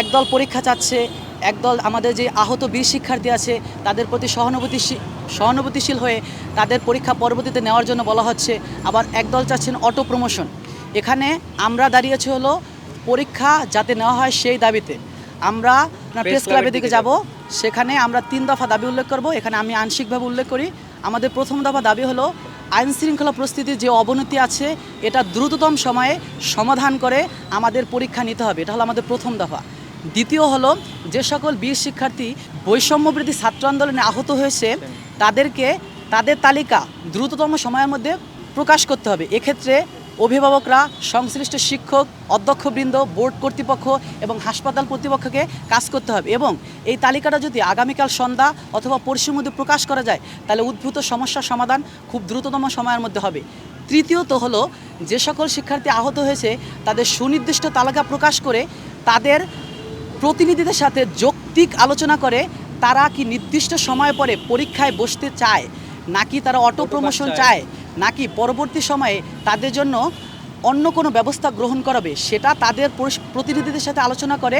একদল পরীক্ষা চাচ্ছে একদল আমাদের যে আহত বীর শিক্ষার্থী আছে তাদের প্রতি সহানুভূতিশীল সহানুভূতিশীল হয়ে তাদের পরীক্ষা পরবর্তীতে নেওয়ার জন্য বলা হচ্ছে। আবার একদল চাচ্ছেন অটো প্রমোশন এখানে আমরা দাঁড়িয়েছি হলো পরীক্ষা যাতে নেওয়া হয় সেই দাবিতে। আমরা প্রেস ক্লাবের দিকে যাব। সেখানে আমরা তিন দফা দাবি উল্লেখ করব। এখানে আমি আংশিকভাবে উল্লেখ করি। আমাদের প্রথম দফা দাবি হলো আইন শৃঙ্খলা পরিস্থিতির যে অবনতি আছে এটা দ্রুততম সময়ে সমাধান করে আমাদের পরীক্ষা নিতে হবে। এটা হলো আমাদের প্রথম দফা। দ্বিতীয় হলো, যে সকল বীর শিক্ষার্থী বৈষম্যবৃদ্ধি ছাত্র আন্দোলনে আহত হয়েছে, তাদেরকে তাদের তালিকা দ্রুততম সময়ের মধ্যে প্রকাশ করতে হবে। এক্ষেত্রে অভিভাবকরা, সংশ্লিষ্ট শিক্ষক, অধ্যক্ষবৃন্দ, বোর্ড কর্তৃপক্ষ এবং হাসপাতাল কর্তৃপক্ষকে কাজ করতে হবে এবং এই তালিকাটা যদি আগামীকাল সন্ধ্যা অথবা পরশুর মধ্যে প্রকাশ করা যায়, তাহলে উদ্ভূত সমস্যার সমাধান খুব দ্রুততম সময়ের মধ্যে হবে। তৃতীয়ত হলো, যে সকল শিক্ষার্থী আহত হয়েছে, তাদের সুনির্দিষ্ট তালিকা প্রকাশ করে তাদের প্রতিনিধিদের সাথে যৌক্তিক আলোচনা করে তারা কি নির্দিষ্ট সময় পরে পরীক্ষায় বসতে চায় নাকি তারা অটো প্রমোশন চায়। নাকি পরবর্তী সময়ে তাদের জন্য অন্য কোনো ব্যবস্থা গ্রহণ করাবে সেটা তাদের প্রতিনিধিদের সাথে আলোচনা করে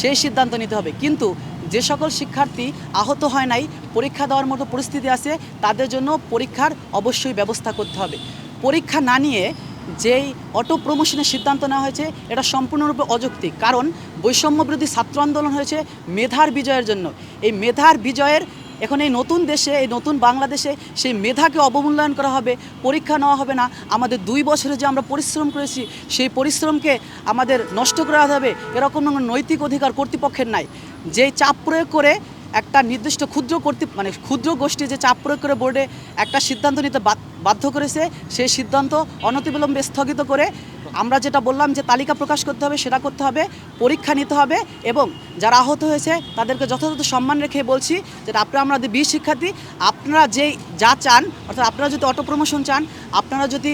সেই সিদ্ধান্ত নিতে হবে। কিন্তু যে সকল শিক্ষার্থী আহত হয় নাই পরীক্ষা দেওয়ার মতো পরিস্থিতি আছে তাদের জন্য পরীক্ষার অবশ্যই ব্যবস্থা করতে হবে। পরীক্ষা না নিয়ে যেই অটো প্রমোশনের সিদ্ধান্ত নেওয়া হয়েছে, এটা সম্পূর্ণরূপে অযৌক্তিক। কারণ বৈষম্যবিরোধী ছাত্র আন্দোলন হয়েছে মেধার বিজয়ের জন্য। এই মেধার বিজয়ের এখন এই নতুন দেশে, এই নতুন বাংলাদেশে সেই মেধাকে অবমূল্যায়ন করা হবে, পরীক্ষা নেওয়া হবে না। আমাদের দুই বছরে যে আমরা পরিশ্রম করেছি, সেই পরিশ্রমকে আমাদের নষ্ট করা হবে, এরকম নৈতিক অধিকার কর্তৃপক্ষের নাই। যেই চাপ প্রয়োগ করে একটা নির্দিষ্ট ক্ষুদ্র কর্তৃ মানে ক্ষুদ্র গোষ্ঠী যে চাপ প্রয়োগ করে বোর্ডে একটা সিদ্ধান্ত নিতে বাধ্য করেছে, সেই সিদ্ধান্ত অনতিবিলম্বে স্থগিত করে আমরা যেটা বললাম যে তালিকা প্রকাশ করতে হবে, সেটা করতে হবে, পরীক্ষা নিতে হবে এবং যারা আহত হয়েছে তাদেরকে যথাযথ সম্মান রেখে বলছি যে আপনারা আমাদের বীর শিক্ষার্থী, আপনারা যেই যা চান, অর্থাৎ আপনারা যদি অটো প্রমোশন চান আপনারা যদি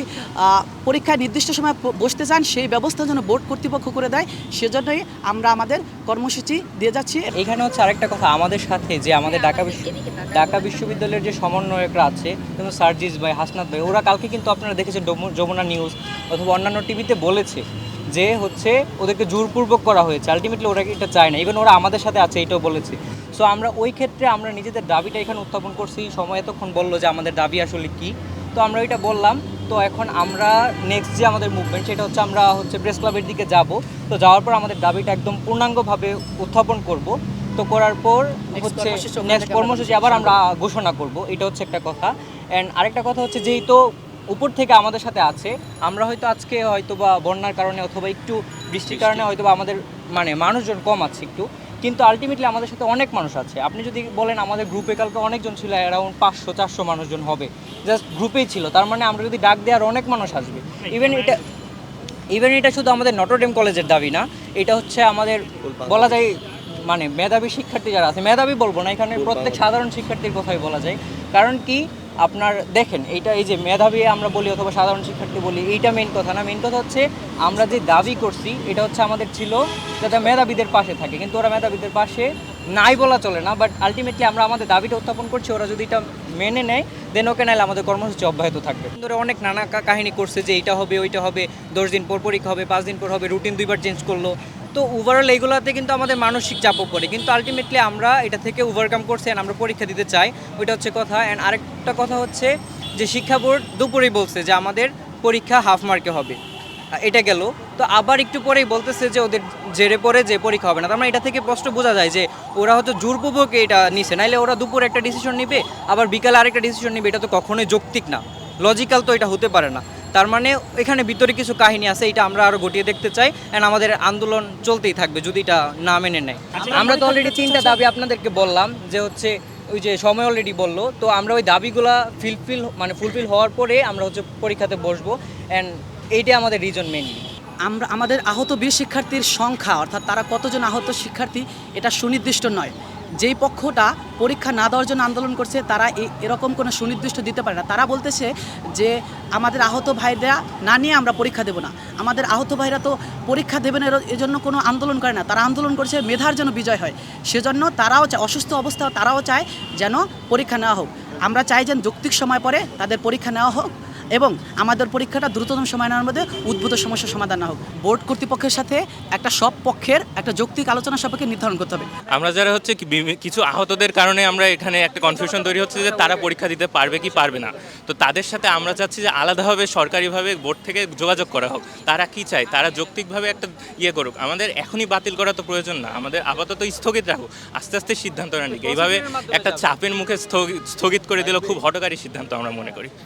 পরীক্ষায় নির্দিষ্ট সময় বসতে চান সেই ব্যবস্থা যেন বোর্ড কর্তৃপক্ষ করে দেয় সেজন্যই আমরা আমাদের কর্মসূচি দিয়ে যাচ্ছি। এখানে হচ্ছে আরেকটা কথা আমাদের সাথে যে আমাদের ঢাকা বিশ্ব ঢাকা বিশ্ববিদ্যালয়ের যে সমন্বয়করা আছে যেমন সার্জিস ভাই হাসনাত ভাই ওরা কালকে কিন্তু আপনারা দেখেছেন যমুনা নিউজ অথবা অন্যান্য টিভিতে বলেছে যে হচ্ছে ওদেরকে জোরপূর্বক করা হয়েছে। আলটিমেটলি ওরা এটা চায় না ইভেন ওরা আমাদের সাথে আছে এটাও বলেছে। সো আমরা ওই ক্ষেত্রে আমরা নিজেদের দাবিটা এখানে উত্থাপন করছি। সময় এতক্ষণ বলল যে আমাদের দাবি আসলে কি। তো আমরা এটা বললাম। তো এখন আমরা নেক্সট যে আমাদের মুভমেন্ট সেটা হচ্ছে আমরা হচ্ছে প্রেস ক্লাবের দিকে যাব। তো যাওয়ার পর আমাদের দাবিটা একদম পূর্ণাঙ্গভাবে উত্থাপন করব। তো করার পর হচ্ছে নেক্সট কর্মসূচি আবার আমরা ঘোষণা করব। এটা হচ্ছে একটা কথা। অ্যান্ড আরেকটা কথা হচ্ছে যেহেতু উপর থেকে আমাদের সাথে আছে আমরা হয়তো আজকে হয়তো বা বন্যার কারণে অথবা একটু বৃষ্টির কারণে হয়তো বা আমাদের মানে মানুষজন কম আছে একটু। কিন্তু আলটিমেটলি আমাদের সাথে অনেক মানুষ আছে। আপনি যদি বলেন আমাদের গ্রুপে কালকে অনেকজন ছিল অ্যারাউন্ড পাঁচশো চারশো মানুষজন হবে। জাস্ট গ্রুপেই ছিল। তার মানে আমরা যদি ডাক দেওয়ার অনেক মানুষ আসবে। ইভেন এটা ইভেন এটা শুধু আমাদের নটরডেম কলেজের দাবি না এটা হচ্ছে আমাদের বলা যায় মানে মেধাবী শিক্ষার্থী যারা আছে মেধাবী বলব না এখানে প্রত্যেক সাধারণ শিক্ষার্থীর কথাই বলা যায়। কারণ কি? আপনার দেখেন, এইটা এই যে মেধাবী আমরা বলি অথবা সাধারণ শিক্ষার্থী বলি, এইটা মেন কথা না। মেন কথা হচ্ছে, আমরা যে দাবি করছি, এটা হচ্ছে আমাদের ছিল যাতে মেধাবীদের পাশে থাকে। কিন্তু ওরা মেধাবীদের পাশে নাই বলা চলে না বাট আলটিমেটলি আমরা আমাদের দাবিটা উত্থাপন করছি, ওরা যদি এটা মেনে নেয় দেন ওকে নাহলে আমাদের কর্মসূচি অব্যাহত থাকবে। ধরে অনেক নানা কাহিনী করছে যে এইটা হবে, ওইটা হবে, দশ দিন পর পরীক্ষা হবে, পাঁচ দিন পর হবে রুটিন দুইবার চেঞ্জ করল। তো ওভারঅল এইগুলোতে কিন্তু আমাদের মানসিক চাপও পড়ে। কিন্তু আলটিমেটলি আমরা এটা থেকে ওভারকাম করছি and আমরা পরীক্ষা দিতে চাই, ওইটা হচ্ছে কথা। অ্যান্ড আরেকটা কথা হচ্ছে যে শিক্ষা বোর্ড দুপুরেই বলছে যে আমাদের পরীক্ষা হাফ মার্কে হবে। এটা গেল। তো আবার একটু পরেই বলতেছে যে ওদের জেরে পরে যে পরীক্ষা হবে না। তার মানে এটা থেকে স্পষ্ট বোঝা যায় যে ওরা হয়তো জোরপূর্বক এটা নিছে। নাইলে ওরা দুপুরে একটা ডিসিশন নিবে, আবার বিকালে আরেকটা ডিসিশন নিবে। এটা তো কখনোই যৌক্তিক না। লজিক্যাল তো এটা হতে পারে না। তার মানে এখানে ভিতরে কিছু কাহিনী আছে এটা আমরা আরও গটিয়ে দেখতে চাই। এন্ড আমাদের আন্দোলন চলতেই থাকবে যদি এটা না মেনে নেয়। আমরা তো অলরেডি তিনটা দাবি আপনাদেরকে বললাম যে হচ্ছে ওই যে সময় অলরেডি বলল তো আমরা ওই দাবিগুলা ফিলফিল মানে ফুলফিল হওয়ার পরে আমরা হচ্ছে পরীক্ষাতে বসবো। অ্যান্ড এইটাই আমাদের রিজন মেনলি আমরা আমাদের আহত বীর শিক্ষার্থীর সংখ্যা অর্থাৎ তারা কতজন আহত শিক্ষার্থী এটা সুনির্দিষ্ট নয়। যেই পক্ষটা পরীক্ষা না দেওয়ার জন্য আন্দোলন করছে, তারা এরকম কোনো সুনির্দিষ্ট দিতে পারে না। তারা বলতেছে যে আমাদের আহত ভাইরা না নিয়ে আমরা পরীক্ষা দেব না। আমাদের আহত ভাইরা তো পরীক্ষা দেবেন এর- এজন্য কোনো আন্দোলন করে না। তারা আন্দোলন করছে, মেধার যেন বিজয় হয়। সেজন্য তারাও চায় অসুস্থ অবস্থা, তারাও চায় যেন পরীক্ষা নেওয়া হোক। আমরা চাই যেন যৌক্তিক সময় পরে তাদের পরীক্ষা নেওয়া হোক। এবং আমাদের পরীক্ষাটা দ্রুততম সময়ের মধ্যে উদ্ভূত সমস্যার সমাধান না হোক। বোর্ড কর্তৃপক্ষের সাথে একটা সব পক্ষের একটা যৌক্তিক আলোচনা সাপেক্ষে নির্ধারণ করতে হবে। আমরা যারা হচ্ছে কিছু আহতদের কারণে আমরা এখানে একটা কনফিউশন তৈরি হচ্ছে যে তারা পরীক্ষা দিতে পারবে কি পারবে না। তো তাদের সাথে আমরা চাচ্ছি যে আলাদাভাবে সরকারিভাবে বোর্ড থেকে যোগাযোগ করা হোক। তারা কি চায়? তারা যৌক্তিকভাবে একটা ইয়ে করুক। আমাদের এখনই বাতিল করা তো প্রয়োজন না। আমাদের আপাতত স্থগিত রাখুক আস্তে আস্তে সিদ্ধান্ত নেন এইভাবে একটা চাপের মুখে স্থগি- স্থগিত করে দিল খুব হটকারী সিদ্ধান্ত আমরা মনে করি।